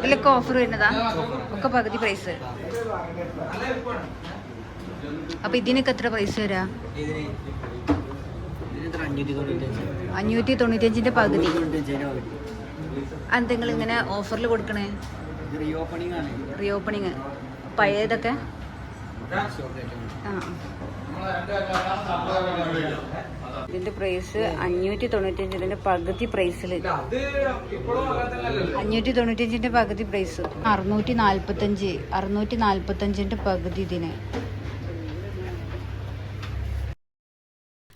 ഇതിലൊക്കെ ഓഫർ വരുന്നതാ? ഒക്കെ പകുതി പ്രൈസ് അപ്പൊ ഇതിനൊക്കെ എത്ര പ്രൈസ് വരാ? അഞ്ഞൂറ്റി തൊണ്ണൂറ്റഞ്ചിന്റെ പകുതി നിങ്ങൾ ഇങ്ങനെ ഓഫറിൽ കൊടുക്കണേ? റീ ഓപ്പണിങ് പഴയതൊക്കെ? ഇതിന്റെ പ്രൈസ് അഞ്ഞൂറ്റി തൊണ്ണൂറ്റഞ്ച് ഇതിന്റെ പകുതി പ്രൈസിൽ അഞ്ഞൂറ്റി തൊണ്ണൂറ്റിയഞ്ചിന്റെ പകുതി പ്രൈസ് അറുന്നൂറ്റി നാല്പത്തഞ്ച് അറുന്നൂറ്റി നാല്പത്തഞ്ചിന്റെ പകുതി ഇതിന്.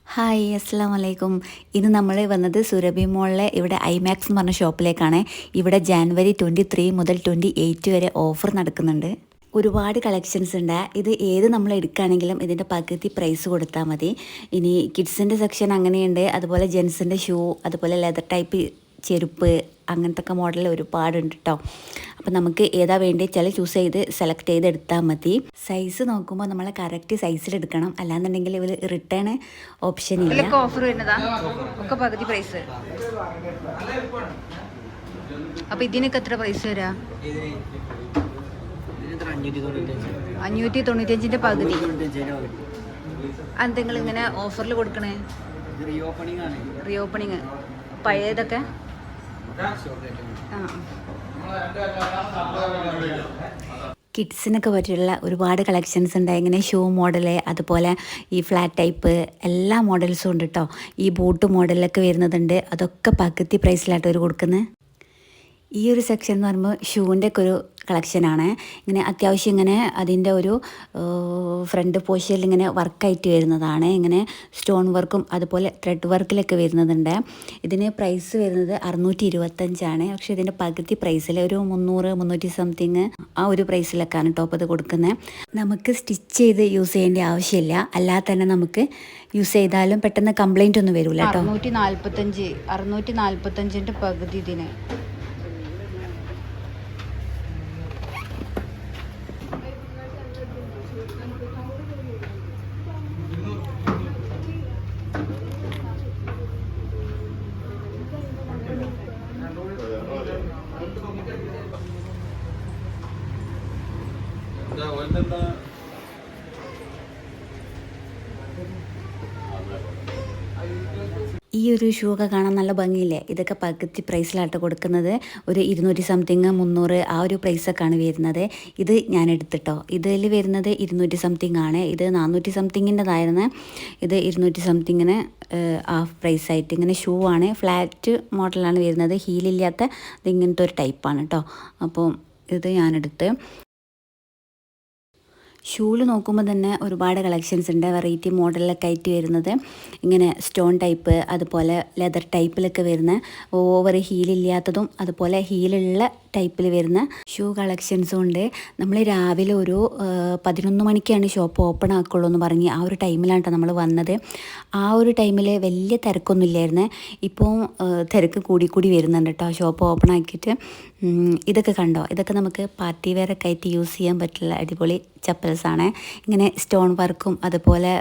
ഹായ് അസ്സാം വലൈക്കും ഇന്ന് നമ്മൾ വന്നത് സുരഭി മോളിലെ ഇവിടെ ഐമാക്സ് എന്ന് പറഞ്ഞ ഷോപ്പിലേക്കാണ് ഇവിടെ ജാനുവരി ട്വന്റി ത്രീ മുതൽ ട്വന്റി എയ്റ്റ് വരെ ഓഫർ നടക്കുന്നുണ്ട്. ഒരുപാട് കളക്ഷൻസ് ഉണ്ട്. ഇത് ഏത് നമ്മൾ എടുക്കുകയാണെങ്കിലും ഇതിന്റെ പകുതി പ്രൈസ് കൊടുത്താൽ മതി. ഇനി കിഡ്സിന്റെ സെക്ഷൻ അങ്ങനെയുണ്ട്. അതുപോലെ ജെൻസിന്റെ ഷൂ അതുപോലെ ലെതർ ടൈപ്പ് ചെരുപ്പ് അങ്ങനത്തെ മോഡൽ ഒരുപാടുണ്ട് കേട്ടോ അപ്പം നമുക്ക് ഏതാ വേണ്ടി ചില ചൂസ് ചെയ്ത് സെലക്ട് ചെയ്ത് എടുത്താൽ മതി. സൈസ് നോക്കുമ്പോൾ നമ്മൾ കറക്റ്റ് സൈസിൽ എടുക്കണം. അല്ലാന്നുണ്ടെങ്കിൽ ഇവർ റിട്ടേൺ ഓപ്ഷൻ ഇല്ല. ഓഫർ ഒക്കെ പകുതി പ്രൈസ് അപ്പൊ ഇതിനൊക്കെ എത്ര പ്രൈസ് വരാ? അഞ്ഞൂറ്റി തൊണ്ണൂറ്റഞ്ച് അഞ്ഞൂറ്റി തൊണ്ണൂറ്റഞ്ചിന്റെ പകുതി നിങ്ങൾ ഇങ്ങനെ ഓഫറിൽ കൊടുക്കണേ? റീഓപ്പണിംഗ് റീ ഓപ്പണിങ് പഴയതൊക്കെ? കിഡ്സിനൊക്കെ പറ്റിയുള്ള ഒരുപാട് കളക്ഷൻസ് ഉണ്ട്. ഇങ്ങനെ ഷൂ മോഡൽ അതുപോലെ ഈ ഫ്ലാറ്റ് ടൈപ്പ് എല്ലാ മോഡൽസും ഉണ്ട് കേട്ടോ ഈ ബൂട്ട് മോഡലൊക്കെ വരുന്നതുണ്ട് അതൊക്കെ പകുതി പ്രൈസിലായിട്ട് അവർ കൊടുക്കുന്നത് ഈ ഒരു സെക്ഷൻ എന്ന് പറയുമ്പോൾ ഷൂവിന്റെ ഒക്കെ ഒരു കളക്ഷനാണ് ഇങ്ങനെ അത്യാവശ്യം ഇങ്ങനെ അതിന്റെ ഒരു ഫ്രണ്ട് പോഷയിൽ ഇങ്ങനെ വർക്കായിട്ട് വരുന്നതാണ്. ഇങ്ങനെ സ്റ്റോൺ വർക്കും അതുപോലെ ത്രെഡ് വർക്കിലൊക്കെ വരുന്നതുണ്ട് ഇതിന് പ്രൈസ് വരുന്നത് അറുന്നൂറ്റി ഇരുപത്തഞ്ചാണ് പക്ഷേ ഇതിന്റെ പകുതി പ്രൈസിൽ ഒരു മുന്നൂറ് മുന്നൂറ്റി സംതിങ് ആ ഒരു പ്രൈസിലൊക്കെയാണ് ടോപ്പ് ഇത് കൊടുക്കുന്നത് നമുക്ക് സ്റ്റിച്ച് ചെയ്ത് യൂസ് ചെയ്യേണ്ട ആവശ്യമില്ല. അല്ലാതെ തന്നെ നമുക്ക് യൂസ് ചെയ്താലും പെട്ടെന്ന് കംപ്ലൈന്റ് ഒന്നും വരില്ല കേട്ടോ അറുന്നൂറ്റി നാൽപ്പത്തഞ്ച് അറുന്നൂറ്റി നാൽപ്പത്തഞ്ചിന്റെ പകുതി ഇതിന്. ഈ ഒരു ഷൂ ഒക്കെ കാണാൻ നല്ല ഭംഗിയില്ലേ? ഇതൊക്കെ പകുതി പ്രൈസിലായിട്ട് കൊടുക്കുന്നത്. ഒരു ഇരുന്നൂറ്റി സംതിങ് മുന്നൂറ് ആ ഒരു പ്രൈസൊക്കെയാണ് വരുന്നത്. ഇത് ഞാൻ എടുത്തിട്ടോ. ഇതിൽ വരുന്നത് ഇരുന്നൂറ്റി സംതിങ് ആണ്. ഇത് നാനൂറ്റി സംതിങ്ങിന്റെതായിരുന്നു ഇത് ഇരുന്നൂറ്റി സംതിങ്ങിന് ഹാഫ് പ്രൈസ് ആയിട്ട് ഇങ്ങനെ ഷൂ ആണ്. ഫ്ലാറ്റ് മോഡലാണ് വരുന്നത്. ഹീലില്ലാത്ത ഇത് ഇങ്ങനത്തെ ഒരു ടൈപ്പാണ് കേട്ടോ അപ്പോൾ ഇത് ഞാനെടുത്ത് ഷൂൽ നോക്കുമ്പോൾ തന്നെ ഒരുപാട് കളക്ഷൻസ് ഉണ്ട്. വെറൈറ്റി മോഡലിലൊക്കെ ആയിട്ട് വരുന്നത്. ഇങ്ങനെ സ്റ്റോൺ ടൈപ്പ് അതുപോലെ ലെതർ ടൈപ്പിലൊക്കെ വരുന്ന ഓവർ ഹീലില്ലാത്തതും അതുപോലെ ഹീലുള്ള ടൈപ്പിൽ വരുന്ന ഷൂ കളക്ഷൻസും ഉണ്ട്. നമ്മൾ രാവിലെ ഒരു പതിനൊന്ന് മണിക്കാണ് ഷോപ്പ് ഓപ്പൺ ആക്കുള്ളൂ എന്ന് പറഞ്ഞ് ആ ഒരു ടൈമിലാണ് കേട്ടോ നമ്മൾ വന്നത്. ആ ഒരു ടൈമിൽ വലിയ തിരക്കൊന്നും ഇല്ലായിരുന്നു. ഇപ്പോൾ തിരക്ക് കൂടി വരുന്നുണ്ട് കേട്ടോ ഷോപ്പ് ഓപ്പൺ ആക്കിയിട്ട്. ഇതൊക്കെ കണ്ടോ? ഇതൊക്കെ നമുക്ക് പാർട്ടി വെയറൊക്കെ ആയിട്ട് യൂസ് ചെയ്യാൻ പറ്റുള്ള അടിപൊളി ചപ്പൽസ് ആണ് ഇങ്ങനെ സ്റ്റോൺ വർക്കും അതുപോലെ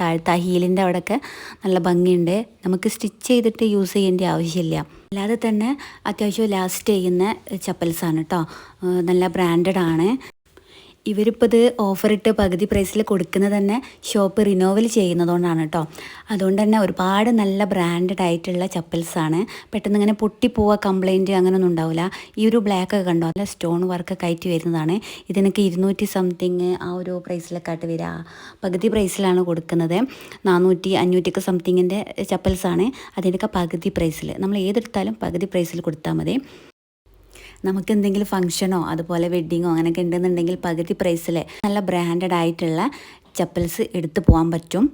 താഴ്ത്ത ഹീലിന്റെ അവിടെയൊക്കെ നല്ല ഭംഗിയുണ്ട്. നമുക്ക് സ്റ്റിച്ച് ചെയ്തിട്ട് യൂസ് ചെയ്യേണ്ട ആവശ്യമില്ല. അല്ലാതെ തന്നെ അത്യാവശ്യം ലാസ്റ്റ് ചെയ്യുന്ന ചപ്പൽസാണ് കേട്ടോ നല്ല ബ്രാൻഡഡ് ആണ് ഇവരിപ്പോൾ ഇത് ഓഫർ ഇട്ട് പകുതി പ്രൈസിൽ കൊടുക്കുന്നത് തന്നെ ഷോപ്പ് റിനോവൽ ചെയ്യുന്നതുകൊണ്ടാണ് കേട്ടോ അതുകൊണ്ട് തന്നെ ഒരുപാട് നല്ല ബ്രാൻഡഡ് ആയിട്ടുള്ള ചപ്പൽസാണ് പെട്ടെന്ന് ഇങ്ങനെ പൊട്ടിപ്പോവുക കംപ്ലൈന്റ് അങ്ങനെയൊന്നും ഉണ്ടാവില്ല ഈ ഒരു ബ്ലാക്ക് ഒക്കെ കണ്ടോ? അല്ല സ്റ്റോൺ വർക്കൊക്കെ ആയിട്ട് വരുന്നതാണ്. ഇതിനൊക്കെ ഇരുന്നൂറ്റി സംതിങ് ആ ഒരു പ്രൈസിലൊക്കെ ആയിട്ട് വരിക പകുതി പ്രൈസിലാണ് കൊടുക്കുന്നത്. നാനൂറ്റി അഞ്ഞൂറ്റിയൊക്കെ സംതിങ്ങിന്റെ ചപ്പൽസാണ് അതിന്റെയൊക്കെ പകുതി പ്രൈസിൽ നമ്മൾ ഏതെടുത്താലും പകുതി പ്രൈസിൽ കൊടുത്താൽ മതി. നമുക്ക് എന്തെങ്കിലും ഫംഗ്ഷനോ അതുപോലെ വെഡ്ഡിങ്ങോ അങ്ങനെയൊക്കെ ഉണ്ടെന്നുണ്ടെങ്കിൽ പകുതി പ്രൈസിൽ നല്ല ബ്രാൻഡഡ് ആയിട്ടുള്ള ചപ്പൽസ് എടുത്തു പോകാൻ പറ്റും.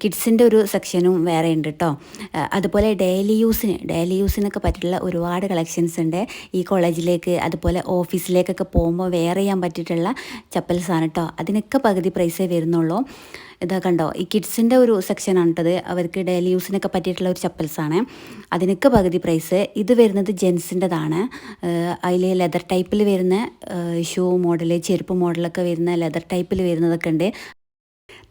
കിഡ്സിന്റെ ഒരു സെക്ഷനും വേറെ ഉണ്ട് കേട്ടോ അതുപോലെ ഡെയിലി യൂസിന് ഡെയിലി യൂസിനൊക്കെ പറ്റിയിട്ടുള്ള ഒരുപാട് കളക്ഷൻസ് ഉണ്ട്. ഈ കോളേജിലേക്ക് അതുപോലെ ഓഫീസിലേക്കൊക്കെ പോകുമ്പോൾ വെയർ ചെയ്യാൻ പറ്റിയിട്ടുള്ള ചപ്പൽസാണ് കേട്ടോ അതിനൊക്കെ പകുതി പ്രൈസേ വരുന്നുള്ളൂ. ഇതാ കണ്ടോ ഈ കിഡ്സിന്റെ ഒരു സെക്ഷനാണ് കേട്ടത് അവർക്ക് ഡെയിലി യൂസിനൊക്കെ പറ്റിയിട്ടുള്ള ഒരു ചപ്പൽസാണ് അതിനൊക്കെ പകുതി പ്രൈസ് ഇത് വരുന്നത് ജെൻസിന്റെതാണ് അതിൽ ലെതർ ടൈപ്പിൽ വരുന്ന ഷൂ മോഡൽ ചെരുപ്പ് മോഡലൊക്കെ വരുന്ന ലെതർ ടൈപ്പിൽ വരുന്നതൊക്കെ ഉണ്ട്.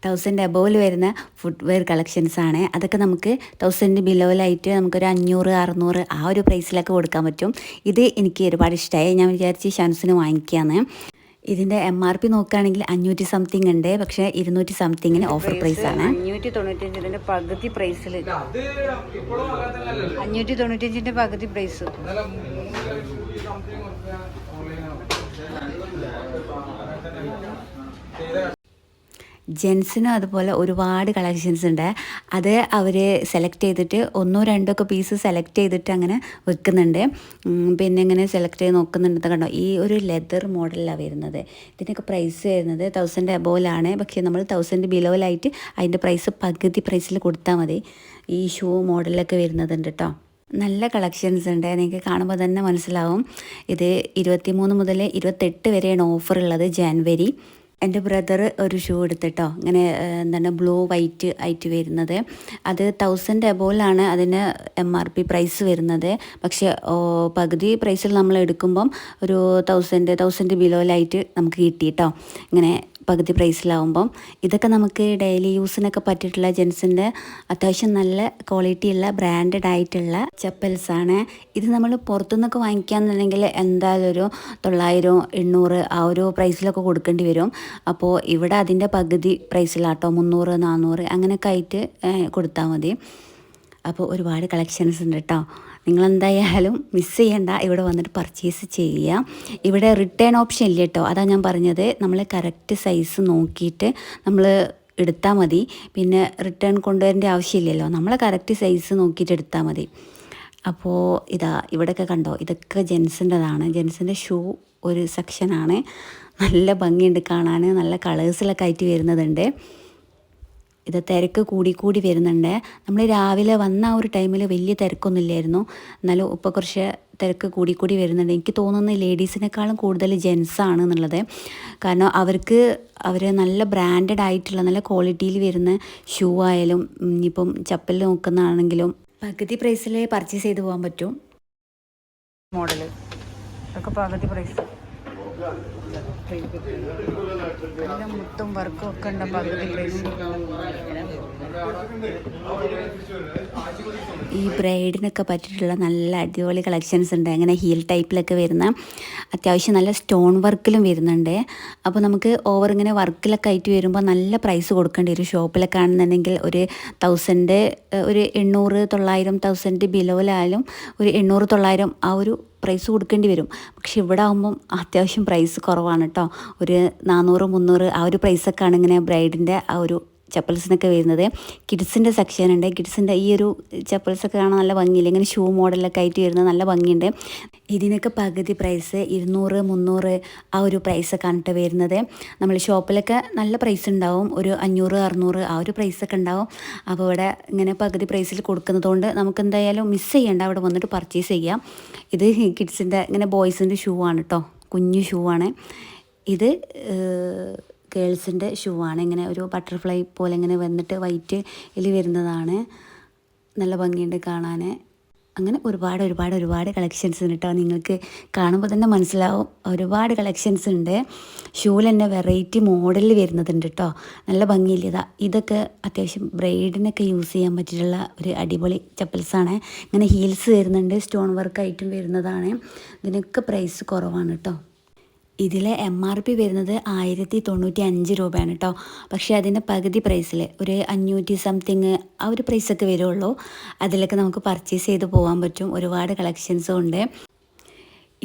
തൗസൻഡ് എബോവിൽ വരുന്ന ഫുഡ് വെയർ കളക്ഷൻസ് ആണ്. അതൊക്കെ നമുക്ക് തൗസൻഡ് ബിലോയിലായിട്ട് നമുക്കൊരു അഞ്ഞൂറ് അറുന്നൂറ് ആ ഒരു പ്രൈസിലൊക്കെ കൊടുക്കാൻ പറ്റും. ഇത് എനിക്ക് ഒരുപാട് ഇഷ്ടമായി ഞാൻ വിചാരിച്ച് ഷാൻസിന് വാങ്ങിക്കാന്ന്. ഇതിന്റെ എം ആർ പി നോക്കുകയാണെങ്കിൽ അഞ്ഞൂറ്റി സംതിങ് ഉണ്ട്. പക്ഷേ ഇരുന്നൂറ്റി സംതിങ്ങിന് ഓഫർ പ്രൈസ് ആണ്. അഞ്ഞൂറ്റി തൊണ്ണൂറ്റഞ്ച് ഇതിന്റെ പകുതി പ്രൈസിൽ അഞ്ഞൂറ്റി തൊണ്ണൂറ്റഞ്ചിന്റെ പകുതി പ്രൈസ് ജെൻസിനും അതുപോലെ ഒരുപാട് കളക്ഷൻസ് ഉണ്ട്. അത് അവർ സെലക്ട് ചെയ്തിട്ട് ഒന്നോ രണ്ടോ ഒക്കെ പീസ് സെലക്ട് ചെയ്തിട്ട് അങ്ങനെ വെക്കുന്നുണ്ട്. പിന്നെ ഇങ്ങനെ സെലക്ട് ചെയ്ത് നോക്കുന്നുണ്ട്. കണ്ടോ? ഈ ഒരു ലെതർ മോഡലാണ് വരുന്നത്. ഇതിനൊക്കെ പ്രൈസ് വരുന്നത് തൗസൻഡ് എബോയിലാണ് പക്ഷേ നമ്മൾ തൗസൻഡ് ബിലോയിലായിട്ട് അതിന്റെ പ്രൈസ് പകുതി പ്രൈസിൽ കൊടുത്താൽ മതി. ഈ ഷൂ മോഡലൊക്കെ വരുന്നതുണ്ട് കേട്ടോ നല്ല കളക്ഷൻസ് ഉണ്ട്. നിങ്ങൾക്ക് കാണുമ്പോൾ തന്നെ മനസ്സിലാവും. ഇത് ഇരുപത്തി മൂന്ന് മുതൽ ഇരുപത്തെട്ട് വരെയാണ് ഓഫർ ഉള്ളത് ജാൻവരി എന്റെ ബ്രദർ ഒരു ഷൂ എടുത്തിട്ടോ. ഇങ്ങനെ എന്താണ് ബ്ലൂ വൈറ്റ് ആയിട്ട് വരുന്നത്. അത് തൗസൻഡ് എബോയിലാണ് അതിന് എം ആർ പി പ്രൈസ് വരുന്നത്. പക്ഷേ പകുതി പ്രൈസിൽ നമ്മൾ എടുക്കുമ്പം ഒരു തൗസൻഡ് തൗസൻഡ് ബിലോയിലായിട്ട് നമുക്ക് കിട്ടി കേട്ടോ ഇങ്ങനെ പകുതി പ്രൈസിലാവുമ്പം ഇതൊക്കെ നമുക്ക് ഡെയിലി യൂസിനൊക്കെ പറ്റിയിട്ടുള്ള ജെൻസിന്റെ അത്യാവശ്യം നല്ല ക്വാളിറ്റിയുള്ള ബ്രാൻഡഡ് ആയിട്ടുള്ള ചപ്പൽസാണ്. ഇത് നമ്മൾ പുറത്തുനിന്നൊക്കെ വാങ്ങിക്കാന്നുണ്ടെങ്കിൽ എന്തായാലും ഒരു തൊള്ളായിരം എണ്ണൂറ് ആ ഒരു പ്രൈസിലൊക്കെ കൊടുക്കേണ്ടി വരും. അപ്പോൾ ഇവിടെ അതിന്റെ പകുതി പ്രൈസിലാട്ടോ മുന്നൂറ് നാന്നൂറ് അങ്ങനെയൊക്കെ ആയിട്ട് കൊടുത്താൽ മതി. അപ്പോൾ ഒരുപാട് കളക്ഷൻസ് ഉണ്ട് കേട്ടോ നിങ്ങളെന്തായാലും മിസ് ചെയ്യണ്ട. ഇവിടെ വന്നിട്ട് പർച്ചേസ് ചെയ്യുക ഇവിടെ റിട്ടേൺ ഓപ്ഷൻ ഇല്ല കേട്ടോ അതാ ഞാൻ പറഞ്ഞത്. നമ്മൾ കറക്റ്റ് സൈസ് നോക്കിയിട്ട് നമ്മൾ എടുത്താൽ മതി. പിന്നെ റിട്ടേൺ കൊണ്ടുവരേണ്ട ആവശ്യമില്ലല്ലോ. നമ്മൾ കറക്റ്റ് സൈസ് നോക്കിയിട്ട് എടുത്താൽ മതി. അപ്പോൾ ഇതാ ഇവിടെയൊക്കെ കണ്ടോ? ഇതൊക്കെ ജെൻസിന്റെതാണ്. ജെൻസിന്റെ ഷൂ ഒരു സെക്ഷനാണ് നല്ല ഭംഗിയുണ്ട് കാണാൻ. നല്ല കളേഴ്സിലൊക്കെ ആയിട്ട് വരുന്നതുണ്ട് ഇത് തിരക്ക് കൂടി വരുന്നുണ്ട്. നമ്മൾ രാവിലെ വന്ന ആ ഒരു ടൈമിൽ വലിയ തിരക്കൊന്നുമില്ലായിരുന്നു. എന്നാലും ഇപ്പോൾ കുറച്ച് തിരക്ക് കൂടി വരുന്നുണ്ട്. എനിക്ക് തോന്നുന്നത് ലേഡീസിനേക്കാളും കൂടുതൽ ജെൻസ് ആണ് എന്നുള്ളത്. കാരണം അവർക്ക് അവർ നല്ല ബ്രാൻഡഡ് ആയിട്ടുള്ള നല്ല ക്വാളിറ്റിയിൽ വരുന്ന ഷൂ ആയാലും ഇപ്പം ചപ്പൽ നോക്കുന്നതാണെങ്കിലും പകുതി പ്രൈസിൽ പർച്ചേസ് ചെയ്ത് പോകാൻ പറ്റും. മോഡൽ ഇതൊക്കെ പകുതി പ്രൈസ് നല്ല മുത്തും വർക്കും ഒക്കെ ഉണ്ട് ഈ ബ്രൈഡിനൊക്കെ പറ്റിയിട്ടുള്ള നല്ല അടിപൊളി കളക്ഷൻസ് ഉണ്ട്. അങ്ങനെ ഹീൽ ടൈപ്പിലൊക്കെ വരുന്ന അത്യാവശ്യം നല്ല സ്റ്റോൺ വർക്കിലും വരുന്നുണ്ട്. അപ്പോൾ നമുക്ക് ഓവർ ഇങ്ങനെ വർക്കിലൊക്കെ ആയിട്ട് വരുമ്പോൾ നല്ല പ്രൈസ് കൊടുക്കേണ്ടി വരും. ഷോപ്പിലൊക്കെ ആണെന്നുണ്ടെങ്കിൽ ഒരു തൗസൻഡ് ഒരു എണ്ണൂറ് തൊള്ളായിരം തൗസൻഡ് ബിലോയിലായാലും ഒരു എണ്ണൂറ് തൊള്ളായിരം ആ ഒരു പ്രൈസ് കൊടുക്കേണ്ടി വരും. പക്ഷെ ഇവിടെ ആകുമ്പം അത്യാവശ്യം പ്രൈസ് കുറവാണ് കേട്ടോ ഒരു നാനൂറ് മുന്നൂറ് ആ ഒരു പ്രൈസൊക്കെയാണ് ഇങ്ങനെ ബ്രൈഡിന്റെ ആ ഒരു ചപ്പൽസിനൊക്കെ വരുന്നത്. കിഡ്സിന്റെ സെക്ഷൻ ഉണ്ട്. കിഡ്സിന്റെ ഈ ഒരു ചപ്പൽസൊക്കെ കാണാൻ നല്ല ഭംഗിയില്ല? ഇങ്ങനെ ഷൂ മോഡലൊക്കെ ആയിട്ട് വരുന്നത് നല്ല ഭംഗിയുണ്ട്. ഇതിനൊക്കെ പകുതി പ്രൈസ് ഇരുന്നൂറ് മുന്നൂറ് ആ ഒരു പ്രൈസൊക്കെ കണ്ടിട്ട് വരുന്നത്. നമ്മൾ ഷോപ്പിലൊക്കെ നല്ല പ്രൈസ് ഉണ്ടാവും. ഒരു അഞ്ഞൂറ് അറുന്നൂറ് ആ ഒരു പ്രൈസൊക്കെ ഉണ്ടാവും. അപ്പോൾ ഇവിടെ ഇങ്ങനെ പകുതി പ്രൈസിൽ കൊടുക്കുന്നതുകൊണ്ട് നമുക്ക് എന്തായാലും മിസ് ചെയ്യേണ്ട. അവിടെ വന്നിട്ട് പർച്ചേസ് ചെയ്യാം. ഇത് കിഡ്സിന്റെ ഇങ്ങനെ ബോയ്സിന്റെ ഷൂ ആണ് കേട്ടോ കുഞ്ഞു ഷൂ ആണ്. ഇത് ഗേൾസിന്റെ ഷൂ ആണ് ഇങ്ങനെ ഒരു ബട്ടർഫ്ലൈ പോലെ ഇങ്ങനെ വന്നിട്ട് വൈറ്റ് ഇതിൽ വരുന്നതാണ്. നല്ല ഭംഗിയുണ്ട് കാണാൻ അങ്ങനെ ഒരുപാട് ഒരുപാട് ഒരുപാട് കളക്ഷൻസ് ഉണ്ട് കേട്ടോ നിങ്ങൾക്ക് കാണുമ്പോൾ തന്നെ മനസ്സിലാവും. ഒരുപാട് കളക്ഷൻസ് ഉണ്ട്. ഷൂവിൽ തന്നെ വെറൈറ്റി മോഡലിൽ വരുന്നതുണ്ട് കേട്ടോ നല്ല ഭംഗിയില്ല? ഇതാ ഇതൊക്കെ അത്യാവശ്യം ബ്രൈഡിനൊക്കെ യൂസ് ചെയ്യാൻ പറ്റിയിട്ടുള്ള ഒരു അടിപൊളി ചപ്പൽസാണ് ഇങ്ങനെ ഹീൽസ് വരുന്നുണ്ട് സ്റ്റോൺ വർക്ക് വർക്കായിട്ടും വരുന്നതാണ്. ഇതിനൊക്കെ പ്രൈസ് കുറവാണ് കേട്ടോ ഇതിലെ എം ആർ പി വരുന്നത് ആയിരത്തി തൊണ്ണൂറ്റി അഞ്ച് രൂപയാണ് കേട്ടോ പക്ഷേ അതിന്റെ പകുതി പ്രൈസിൽ ഒരു അഞ്ഞൂറ്റി സംതിങ് ആ ഒരു പ്രൈസൊക്കെ വരുള്ളൂ. അതിലൊക്കെ നമുക്ക് പർച്ചേസ് ചെയ്ത് പോകാൻ പറ്റും. ഒരുപാട് കളക്ഷൻസും ഉണ്ട്.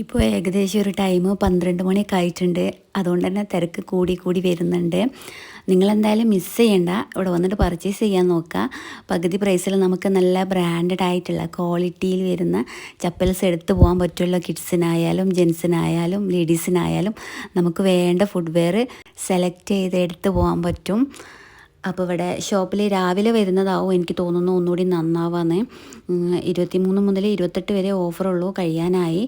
ഇപ്പോൾ ഏകദേശം ഒരു ടൈം പന്ത്രണ്ട് മണിയൊക്കെ ആയിട്ടുണ്ട്. അതുകൊണ്ട് തന്നെ തിരക്ക് കൂടി കൂടി വരുന്നുണ്ട്. നിങ്ങളെന്തായാലും മിസ് ചെയ്യണ്ട. ഇവിടെ വന്നിട്ട് പർച്ചേസ് ചെയ്യാൻ നോക്കുക പകുതി പ്രൈസിൽ നമുക്ക് നല്ല ബ്രാൻഡഡ് ആയിട്ടുള്ള ക്വാളിറ്റിയിൽ വരുന്ന ചപ്പൽസ് എടുത്തു പോകാൻ പറ്റുമല്ലോ കിഡ്സിനായാലും ജെൻസിനായാലും ലേഡീസിനായാലും നമുക്ക് വേണ്ട ഫുഡ്വെയർ സെലക്ട് ചെയ്ത് എടുത്തു പോകാൻ പറ്റും. അപ്പോൾ ഇവിടെ ഷോപ്പിൽ രാവിലെ വരുന്നതാവും എനിക്ക് തോന്നുന്നു. ഒന്നുകൂടി നന്നാവാന്ന്. ഇരുപത്തി മൂന്ന് മുതൽ ഇരുപത്തെട്ട് വരെ ഓഫറുള്ളൂ കഴിയാനായി.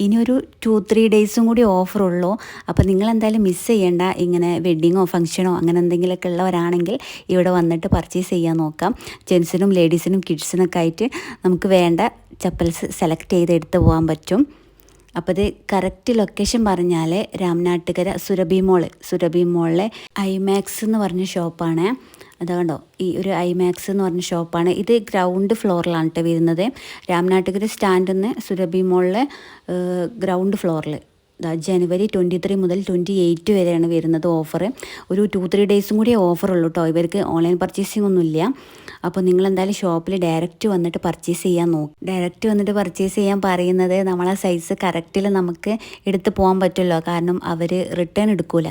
ഇനി ഒരു ടു ത്രീ ഡേയ്സും കൂടി ഓഫറുള്ളൂ അപ്പോൾ നിങ്ങൾ എന്തായാലും മിസ് ചെയ്യേണ്ട ഇങ്ങനെ വെഡ്ഡിങ്ങോ ഫംഗ്ഷനോ അങ്ങനെ എന്തെങ്കിലുമൊക്കെ ഉള്ളവരാണെങ്കിൽ ഇവിടെ വന്നിട്ട് പർച്ചേസ് ചെയ്യാൻ നോക്കാം. ജെൻസിനും ലേഡീസിനും കിഡ്സിനൊക്കെ ആയിട്ട് നമുക്ക് വേണ്ട ചപ്പൽസ് സെലക്ട് ചെയ്ത് എടുത്ത് പോകാൻ പറ്റും. അപ്പോൾ ഇത് കറക്റ്റ് ലൊക്കേഷൻ പറഞ്ഞാൽ രാംനാട്ടുകര സുരഭി മോൾ സുരഭി മോളിലെ ഐമാക്സ് എന്ന് പറഞ്ഞ ഷോപ്പാണ് അതുകൊണ്ടോ കണ്ടോ? ഈ ഒരു ഐമാക്സ് എന്ന് പറഞ്ഞ ഷോപ്പാണ് ഇത് ഗ്രൗണ്ട് ഫ്ലോറിലാണ് കേട്ടോ വരുന്നത്. രാംനാട്ടുകര സ്റ്റാൻഡിൽ നിന്ന് സുരഭി മോളിലെ ഗ്രൗണ്ട് ഫ്ലോറിൽ ജനുവരി ട്വന്റി ത്രീ മുതൽ ട്വന്റി എയ്റ്റ് വരെയാണ് വരുന്നത് ഓഫർ ഒരു ടു ത്രീ ഡേയ്സും കൂടി ഓഫർ ഉള്ളൂ കേട്ടോ ഇവർക്ക് ഓൺലൈൻ പർച്ചേസിംഗ് ഒന്നുമില്ല. അപ്പോൾ നിങ്ങൾ എന്തായാലും ഷോപ്പിൽ ഡയറക്റ്റ് വന്നിട്ട് പർച്ചേസ് ചെയ്യാൻ നോക്കും. ഡയറക്റ്റ് വന്നിട്ട് പർച്ചേസ് ചെയ്യാൻ പറയുന്നത് നമ്മളെ സൈസ് കറക്റ്റിൽ നമുക്ക് എടുത്ത് പോകാൻ പറ്റുമല്ലോ. കാരണം അവർ റിട്ടേൺ എടുക്കൂല.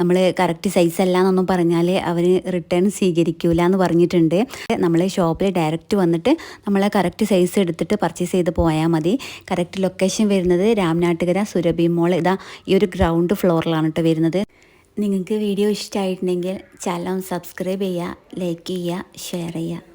നമ്മൾ കറക്റ്റ് സൈസ് അല്ല എന്നൊന്നും പറഞ്ഞാൽ അവർ റിട്ടേൺ സ്വീകരിക്കൂല എന്ന് പറഞ്ഞിട്ടുണ്ട്. നമ്മൾ ഷോപ്പിൽ ഡയറക്റ്റ് വന്നിട്ട് നമ്മളെ കറക്റ്റ് സൈസ് എടുത്തിട്ട് പർച്ചേസ് ചെയ്ത് പോയാൽ മതി. കറക്റ്റ് ലൊക്കേഷൻ വരുന്നത് രാംനാട്ടുകര സുരഭി മോൾ ഇതാ ഈ ഒരു ഗ്രൗണ്ട് ഫ്ലോറിലാണ് കേട്ടോ വരുന്നത്. നിങ്ങൾക്ക് വീഡിയോ ഇഷ്ടമായിട്ടുണ്ടെങ്കിൽ ചാനൽ സബ്സ്ക്രൈബ് ചെയ്യുക ലൈക്ക് ചെയ്യുക ഷെയർ ചെയ്യുക.